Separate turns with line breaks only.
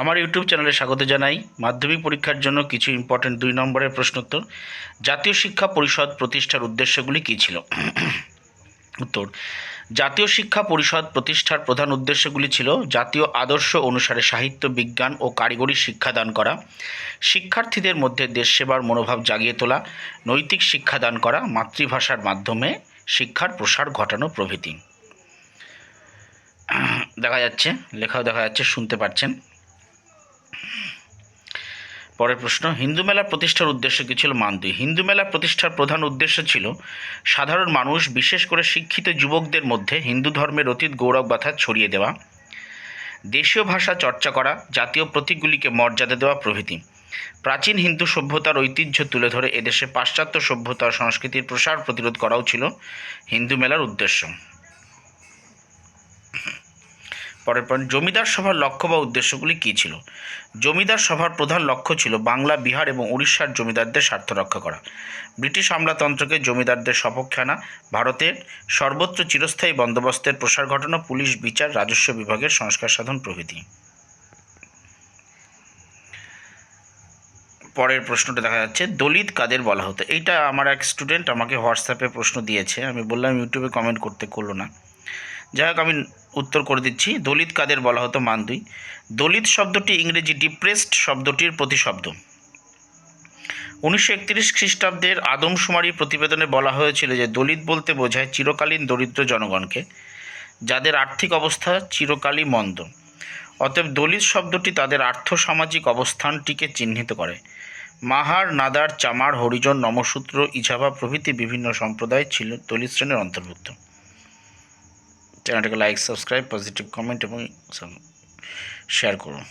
আমার ইউটিউব চ্যানেলে স্বাগত জানাই। মাধ্যমিক পরীক্ষার জন্য কিছু ইম্পর্টেন্ট দুই নম্বরের প্রশ্নোত্তর। জাতীয় শিক্ষা পরিষদ প্রতিষ্ঠার উদ্দেশ্যগুলি কী ছিল? উত্তর, জাতীয় শিক্ষা পরিষদ প্রতিষ্ঠার প্রধান উদ্দেশ্যগুলি ছিল জাতীয় আদর্শ অনুসারে সাহিত্য, বিজ্ঞান ও কারিগরি শিক্ষাদান করা, শিক্ষার্থীদের মধ্যে দেশ সেবার মনোভাব জাগিয়ে তোলা, নৈতিক শিক্ষাদান করা, মাতৃভাষার মাধ্যমে শিক্ষার প্রসার ঘটানো প্রভৃতি। দেখা যাচ্ছে, লেখাও দেখা যাচ্ছে, শুনতে পাচ্ছেন। পরের প্রশ্ন, হিন্দু মেলা প্রতিষ্ঠার উদ্দেশ্য কী ছিল মান দুই হিন্দু মেলা প্রতিষ্ঠার প্রধান উদ্দেশ্য ছিল সাধারণ মানুষ, বিশেষ করে শিক্ষিত যুবকদের মধ্যে হিন্দু ধর্মের অতীত গৌরবগাথা ছড়িয়ে দেওয়া, দেশীয় ভাষা চর্চা করা, জাতীয় প্রতীকগুলিকে মর্যাদা দেওয়া প্রভৃতি। প্রাচীন হিন্দু সভ্যতার ঐতিহ্য তুলে ধরে এদেশে পাশ্চাত্য সভ্যতা সংস্কৃতির প্রসার প্রতিরোধ করাও ছিল হিন্দু মেলার উদ্দেশ্য। পরের পয়েন্ট জমিদার সভার লক্ষ্য বা উদ্দেশ্যগুলি কী ছিল? জমিদার সভার প্রধান লক্ষ্য ছিল বাংলা, বিহার এবং উড়িষ্যার জমিদারদের স্বার্থ রক্ষা করা। ব্রিটিশ আমলাতন্ত্রকে জমিদারদের সপক্ষে আনা, ভারতের সর্বত্র চিরস্থায়ী বন্দোবস্তের প্রসার ঘটানো পুলিশ, বিচার, রাজস্ব বিভাগের সংস্কার সাধন প্রভৃতি। পরের প্রশ্নটা দেখা যাচ্ছে, দলিত কাদের বলা হতো? এইটা আমার এক স্টুডেন্ট আমাকে হোয়াটসঅ্যাপে প্রশ্ন দিয়েছে, আমি বললাম, ইউটিউবে কমেন্ট করতে করল না। যাই হোক আমি উত্তর করে দিচ্ছি। দলিত কাদের বলা হতো মান দুই দলিত শব্দটি ইংরেজি ডিপ্রেসড শব্দটির প্রতিশব্দ। উনিশশো একত্রিশ খ্রিস্টাব্দের আদমশুমারি প্রতিবেদনে বলা হয়েছিল যে, দলিত বলতে বোঝায় চিরকালীন দরিদ্র জনগণকে, যাদের আর্থিক অবস্থা চিরকালই মন্দ। অতএব দলিত শব্দটি তাদের আর্থসামাজিক অবস্থানটিকে চিহ্নিত করে। মাহার, নাদার, চামার, হরিজন, নমসূত্র ইঝাভা প্রভৃতি বিভিন্ন সম্প্রদায় ছিল দলিত শ্রেণির অন্তর্ভুক্ত। চ্যানেলটাকে লাইক সাবস্ক্রাইব পজিটিভ কমেন্ট এবং শেয়ার করুন।